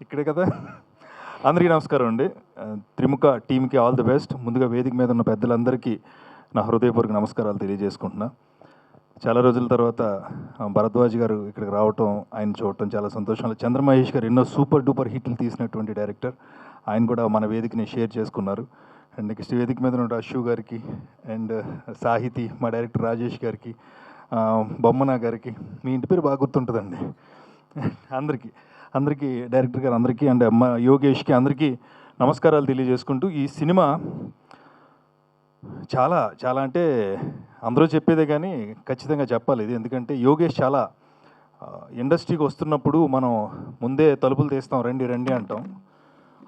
ఇక్కడే కదా? అందరికీ నమస్కారం అండి. త్రిముఖ టీంకి ఆల్ ది బెస్ట్. ముందుగా వేదిక మీద ఉన్న పెద్దలందరికీ నా హృదయపూర్వక నమస్కారాలు తెలియజేసుకుంటున్నా. చాలా రోజుల తర్వాత భరద్వాజ్ గారు ఇక్కడికి రావటం ఆయన చూడటం చాలా సంతోషం. చంద్రమహేష్ గారు ఎన్నో సూపర్ డూపర్ హిట్లు తీసినటువంటి డైరెక్టర్. ఆయన కూడా మన వేదికని షేర్ చేసుకున్నారు. అండ్ నెక్స్ట్ వేదిక మీద ఉన్న అశు గారికి అండ్ సాహితి మా డైరెక్టర్ రాజేష్ గారికి బొమ్మనా బొమ్మన గారికి మీ ఇంటి పేరు బాగా గుర్తుంటుందండి. అందరికీ అందరికీ డైరెక్టర్ గారు అందరికీ అండ్ అమ్మ యోగేష్కి అందరికీ నమస్కారాలు తెలియజేసుకుంటూ ఈ సినిమా చాలా చాలా అంటే అందరూ చెప్పేదే కానీ ఖచ్చితంగా చెప్పాలి ఇది. ఎందుకంటే యోగేష్ చాలా ఇండస్ట్రీకి వస్తున్నప్పుడు మనం ముందే తలుపులు తీస్తాం రండి రండి అంటాం.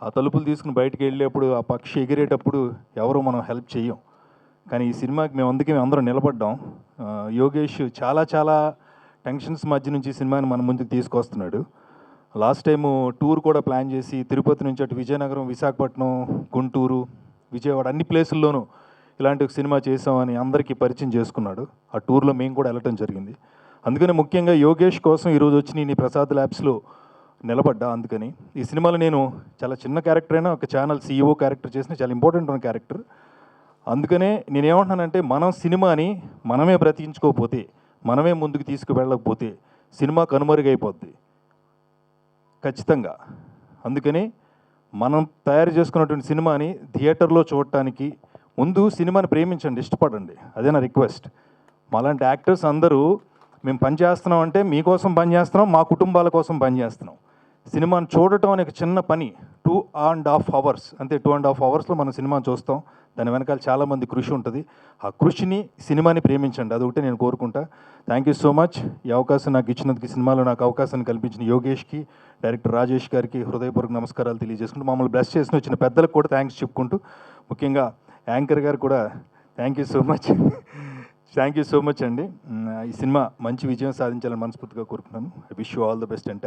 ఆ తలుపులు తీసుకుని బయటికి వెళ్ళేప్పుడు ఆ పక్షి ఎగిరేటప్పుడు ఎవరు మనం హెల్ప్ చేయం కానీ ఈ సినిమాకి మేము అందుకే మేము అందరం నిలబడ్డాం. యోగేష్ చాలా చాలా టెన్షన్స్ మధ్య నుంచి సినిమాని మన ముందుకు తీసుకొస్తున్నాడు. లాస్ట్ టైము టూర్ కూడా ప్లాన్ చేసి తిరుపతి నుంచి అటు విజయనగరం విశాఖపట్నం గుంటూరు విజయవాడ అన్ని ప్లేసుల్లోనూ ఇలాంటి ఒక సినిమా చేసామని అందరికీ పరిచయం చేసుకున్నాడు. ఆ టూర్లో మేము కూడా వెళ్ళటం జరిగింది. అందుకని ముఖ్యంగా యోగేష్ కోసం ఈరోజు వచ్చి నేను ఈ ప్రసాద్ ల్యాబ్స్లో నిలబడ్డా అందుకని. ఈ సినిమాలో నేను చాలా చిన్న క్యారెక్టర్ అయినా ఒక ఛానల్ సీఈఓ క్యారెక్టర్ చేసిన చాలా ఇంపార్టెంట్ ఉన్న క్యారెక్టర్. అందుకనే నేనేమంటున్నానంటే మనం సినిమాని మనమే బ్రతికించుకోకపోతే మనమే ముందుకు తీసుకువెళ్ళకపోతే సినిమా కనుమరుగైపోద్ది. ఖచ్చితంగా. అందుకని మనం తయారు చేసుకున్నటువంటి సినిమాని థియేటర్లో చూడటానికి ముందు సినిమాని ప్రేమించండి ఇష్టపడండి. అదే నా రిక్వెస్ట్. మాలాంటి యాక్టర్స్ అందరూ మేము పని చేస్తున్నాం అంటే మీకోసం పని చేస్తున్నాం మా కుటుంబాల కోసం పని చేస్తున్నాం. సినిమాని చూడటం అనే ఒక చిన్న పని. టూ అండ్ హాఫ్ అవర్స్ అంతే టూ అండ్ హాఫ్ అవర్స్లో మనం సినిమా చూస్తాం. దాని వెనకాల చాలామంది కృషి ఉంటుంది. ఆ కృషిని సినిమాని ప్రేమించండి. అదొకటి నేను కోరుకుంటా. థ్యాంక్ యూ సో మచ్ ఈ అవకాశం నాకు ఇచ్చినందుకు సినిమాలో నాకు అవకాశాన్ని కల్పించిన యోగేష్కి డైరెక్టర్ రాజేష్ గారికి హృదయపూర్వక నమస్కారాలు తెలియజేసుకుంటూ మమ్మల్ని బ్లెస్ చేసిన వచ్చిన పెద్దలకు కూడా థ్యాంక్స్ చెప్పుకుంటూ ముఖ్యంగా యాంకర్ గారు కూడా thank you so much thank you so much అండి. ఈ సినిమా మంచి విజయం సాధించాలని మనస్ఫూర్తిగా కోరుకున్నాను I wish you all the best అంటే